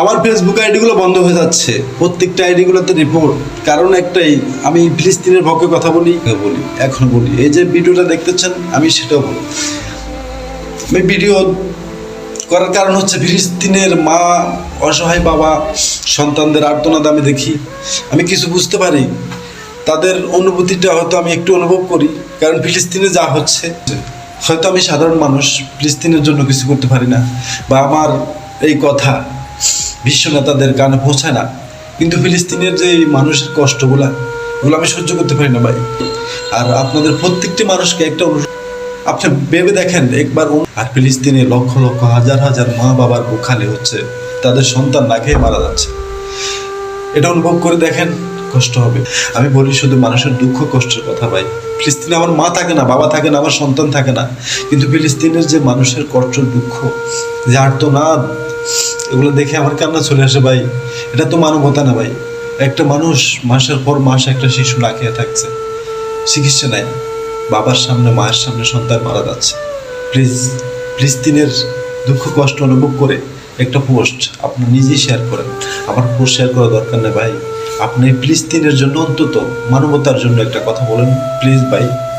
আমার ফেসবুক আইডিগুলো বন্ধ হয়ে যাচ্ছে। প্রত্যেকটা আইডিগুলোতে রিপোর্ট কারণ একটাই, আমি ফিলিস্তিনের পক্ষে কথা বলি বলি, এখন বলি। এই যে ভিডিওটা দেখতেছেন, আমি সেটাও বলি। আমি ভিডিও করার কারণ হচ্ছে ফিলিস্তিনের মা, অসহায় বাবা, সন্তানদের আর্তনাদ আমি দেখি। আমি কিছু বুঝতে পারি। তাদের অনুভূতিটা হয়তো আমি একটু অনুভব করি, কারণ ফিলিস্তিনে যা হচ্ছে, হয়তো আমি সাধারণ মানুষ, ফিলিস্তিনের জন্য কিছু করতে পারি না। বা আমার এই কথা বিশ্ব নেতাদের কানে পৌঁছায় না। কিন্তু ফিলিস্তিনের যে মানুষের কষ্টগুলা ওগুলো আমি সহ্য করতে পারি না ভাই। আর আপনাদের প্রত্যেকটি মানুষকে একটা আপনি ভেবে দেখেন, একবার আর ফিলিস্তিনে লক্ষ লক্ষ হাজার হাজার মা বাবার ওখানে হচ্ছে, তাদের সন্তান না খেয়ে মারা যাচ্ছে। এটা অনুভব করে দেখেন কষ্ট হবে। আমি বলি, শুধু মানুষের দুঃখ, কষ্টের কথা ভাই। ফিলিস্তিনে আমার মা থাকে না, বাবা থাকে না, আমার সন্তান থাকে না। কিন্তু ফিলিস্তিনের যে মানুষের কষ্ট, দুঃখ, যে আর্তনাদ, এগুলো দেখে আমার কান্না চলে আসে ভাই। এটা তো মানবতা না ভাই। একটা মানুষ মাসের পর মাস একটা শিশু না খেয়ে থাকছে। চিকিৎসা নাই বাবার সামনে, মায়ের সামনে সন্তান মারা যাচ্ছে। প্লিজ, ফিলিস্তিনের দুঃখ, কষ্ট অনুভব করে একটা পোস্ট আপনি নিজেই শেয়ার করেন। আমার পোস্ট শেয়ার করা দরকার নেই ভাই। আপনি ফিলিস্তিনের জন্য অন্তত মানবতার জন্য একটা কথা বলেন প্লিজ ভাই।